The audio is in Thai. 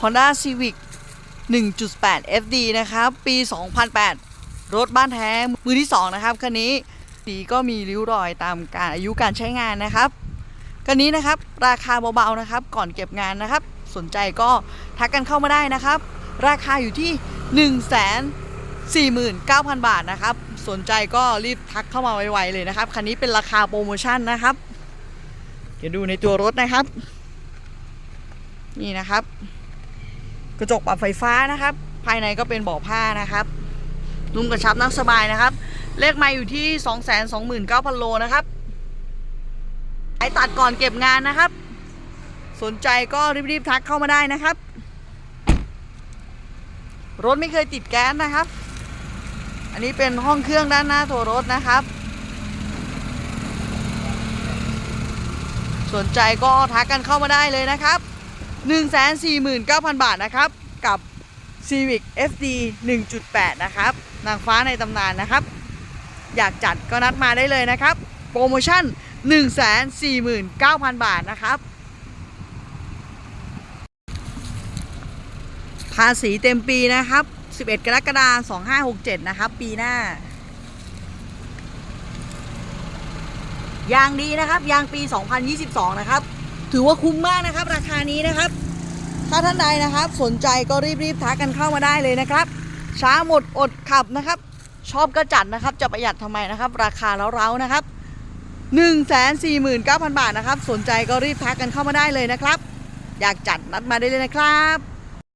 Honda Civic 1.8 FD นะครับ ปี 2008 รถบ้านแท้มือที่ 2 นะครับคันนี้สีก็มีริ้วรอยตามการอายุการใช้งานนะครับคันนี้นะครับราคาเบาๆนะครับก่อนเก็บงานนะครับ สนใจก็ทักกันเข้ามาได้นะครับ ราคาอยู่ที่ 1 4 9 0 0 0 บาทนะครับ สนใจก็รีบทักเข้ามาไวๆเลยนะครับคันนี้เป็นราคาโปรโมชั่นนะครับ เดี๋ยวดูในตัวรถนะครับ นี่นะครับ กระจกปรับไฟฟ้านะครับ ภายในก็เป็นเบาะผ้านะครับนุ่มกระชับนั่งสบายนะครับ เลขไมาอยู่ที่ 229,000 โลนะครับไอตัดก่อนเก็บงานนะครับ สนใจก็รีบๆทักเข้ามาได้นะครับ รถไม่เคยติดแก๊สนะครับ อันนี้เป็นห้องเครื่องด้านหน้าตัวรถนะครับ สนใจก็ทักกันเข้ามาได้เลยนะครับ 149,000 บาทนะครับ กับ Civic FD 1.8 นะครับ นางฟ้าในตำนานนะครับ อยากจัดก็นัดมาได้เลยนะครับ โปรโมชั่น 149,000 บาทนะครับ ภาษีเต็มปีนะครับ 11 กรกฎาคม 2567 นะครับ ปีหน้ายางดีนะครับ ยางปี 2022 นะครับ ถือว่าคุ้มมากนะครับ ราคานี้นะครับ ถ้าท่านใดนะครับ สนใจก็รีบๆทักกันเข้ามาได้เลยนะครับ ช้าหมดอดขับนะครับ ชอบก็จัดนะครับ จะประหยัดทำไมนะครับ ราคาเล้าๆนะครับ 149,000 บาทนะครับ สนใจก็รีบทักกันเข้ามาได้เลยนะครับ อยากจัดนัดมาได้เลยนะครับ